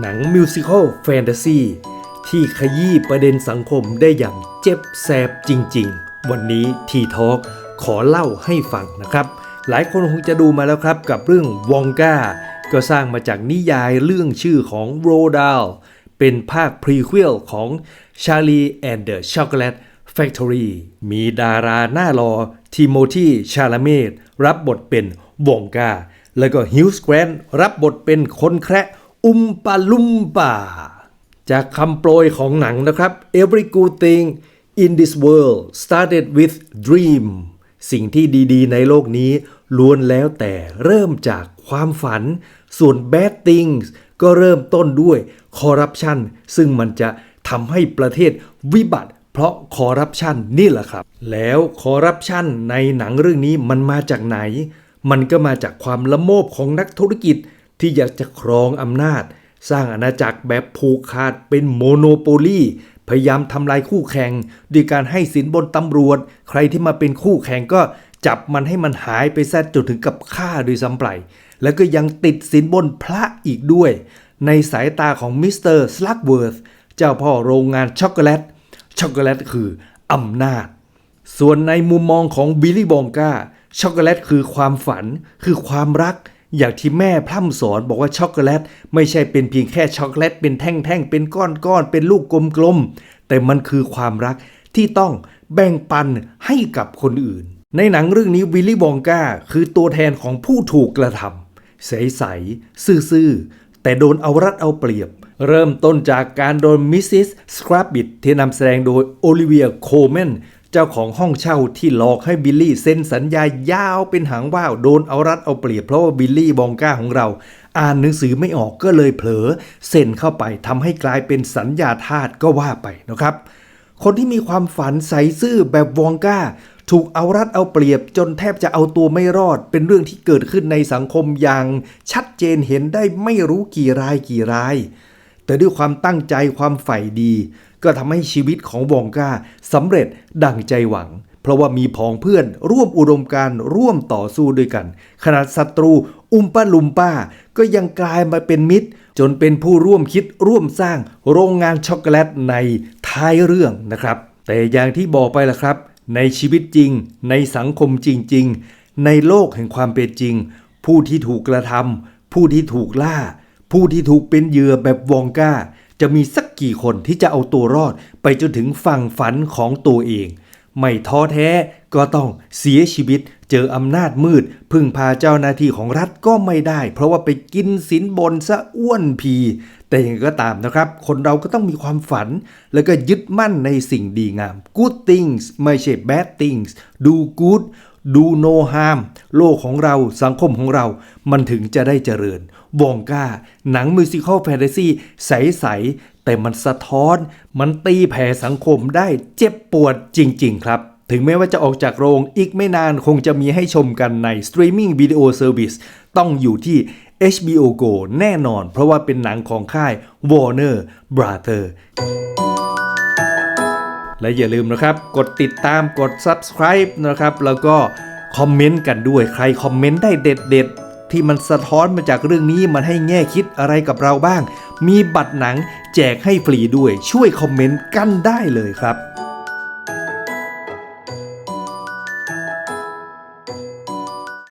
หนังมิวสิควลแฟนตาซีที่ขยี้ประเด็นสังคมได้อย่างเจ็บแสบจริง ๆ วันนี้ทีทอ k ขอเล่าให้ฟังนะครับ หลายคนคงจะดูมาแล้วครับกับเรื่องวองกาก็สร้างมาจากนิยายเรื่องชื่อของโรดาลเป็นภาคพรีควลของ Charlie and the Chocolate Factory มีดาราหน้ารอทิโมธีชาลาเมตรับบทเป็นวองกา แล้วก็ฮิวส์แกรนรับบทเป็นคนแคระ อุมปาลุมปาจากคำโปรยของหนังนะครับ Every good thing in this world started with dream สิ่งที่ดีๆ ในโลกนี้ล้วนแล้วแต่เริ่มจากความฝัน ส่วน bad things ก็เริ่มต้นด้วย corruption ซึ่งมันจะทำให้ประเทศวิบัติเพราะคอร์รัปชันนี่แหละครับ แล้วคอร์รัปชันในหนังเรื่องนี้มันมาจากไหน มันก็มาจากความละโมบของนักธุรกิจ ที่อยากจะครองอำนาจ สร้างอาณาจักรแบบผูกขาดเป็นโมโนโปลีพยายามทำลายคู่แข่งด้วยการให้สินบนตำรวจ ใครที่มาเป็นคู่แข่งก็จับมันให้มันหายไปแซะจนถึงกับฆ่าโดยซ้ำไปแล้วก็ยังติดสินบนพระอีกด้วย ในสายตาของมิสเตอร์สลักเวิร์ธเจ้าพ่อโรงงานช็อกโกแลต ช็อกโกแลตคืออำนาจ ส่วนในมุมมองของบิลลี่บองกาช็อกโกแลตคือความฝัน คือความรัก อย่างที่แม่พร่ำสอนบอกว่าช็อกโกแลตไม่ใช่เป็นเพียงแค่ช็อกโกแลตเป็นแท่งๆ เป็นก้อนๆ เป็นลูกกลมๆ แต่มันคือความรักที่ต้องแบ่งปันให้กับคนอื่น ในหนังเรื่องนี้วิลลี่บองกาคือตัวแทนของผู้ถูกกระทำใสๆซื่อๆ แต่โดนเอารัดเอาเปรียบ เริ่มต้นจากการโดนมิสซิสสครับบิทที่นำแสดงโดยโอลิเวียโคแมน จ้าของห้องเช่าที่หลอกให้บิลลี่เซ็นสัญญายาวเป็นหางว่าวโดนเอารัดเอาเปรียบเพราะว่าบิลลี่บองก้าของเรา อ่านหนังสือไม่ออกก็เลยเผลอเซ็นเข้าไปทำให้กลายเป็นสัญญาทาสก็ว่าไปนะครับ คนที่มีความฝันใสซื่อแบบวองก้า ถูกเอารัดเอาเปรียบจนแทบจะเอาตัวไม่รอด เป็นเรื่องที่เกิดขึ้นในสังคมอย่าง ชัดเจนเห็นได้ไม่รู้กี่รายกี่ราย แต่ด้วยความตั้งใจความใฝ่ดี ก็ทำให้ชีวิตของวองกาสำเร็จดั่งใจหวัง เพราะว่ามีพ้องเพื่อนร่วมอุดมการร่วมต่อสู้ด้วยกัน ขนาดศัตรูอุมป้าลุมป้า ก็ยังกลายมาเป็นมิตร จนเป็นผู้ร่วมคิดร่วมสร้างโรงงานช็อกโกแลตในท้ายเรื่องนะครับ แต่อย่างที่บอกไปล่ะครับ ในชีวิตจริง ในสังคมจริง ๆ ในโลกแห่งความเป็นจริง ผู้ที่ถูกกระทำผู้ที่ถูกล่า ผู้ที่ถูกเป็นเหยื่อแบบวองก้า จะมีสักกี่คนที่จะเอาตัวรอดไปจนถึงฝั่งฝันของตัวเอง ไม่ท้อแท้ก็ต้องเสียชีวิต เจออำนาจมืด พึ่งพาเจ้าหน้าที่ของรัฐก็ไม่ได้ เพราะว่าไปกินสินบนซะอ้วนพี แต่อย่างไรก็ตามนะครับ คนเราก็ต้องมีความฝัน แล้วก็ยึดมั่นในสิ่งดีงาม good things ไม่ใช่ bad things do good ดู no harm โลกของเราสังคมของเรา มันถึงจะได้เจริญ วองก้า หนังมิวสิควลแฟนตาซีใส ๆ แต่มันสะท้อน มันตีแผ่สังคมได้เจ็บปวดจริง ๆ ครับถึงแม้ว่าจะออกจากโรงอีกไม่นานคงจะมีให้ชมกันในสตรีมมิ่งวิดีโอเซอร์วิสต้องอยู่ที่ HBO Go แน่นอนเพราะว่าเป็นหนังของค่าย Warner Brother และอย่าลืมนะครับ กดติดตามกด subscribe นะครับ แล้วก็คอมเมนต์กันด้วยใครคอมเมนต์ได้เด็ดๆ ที่มันสะท้อนมาจากเรื่องนี้มันให้แง่คิดอะไรกับเราบ้าง มีบัตรหนังแจกให้ฟรีด้วยช่วยคอมเมนต์กันได้เลยครับ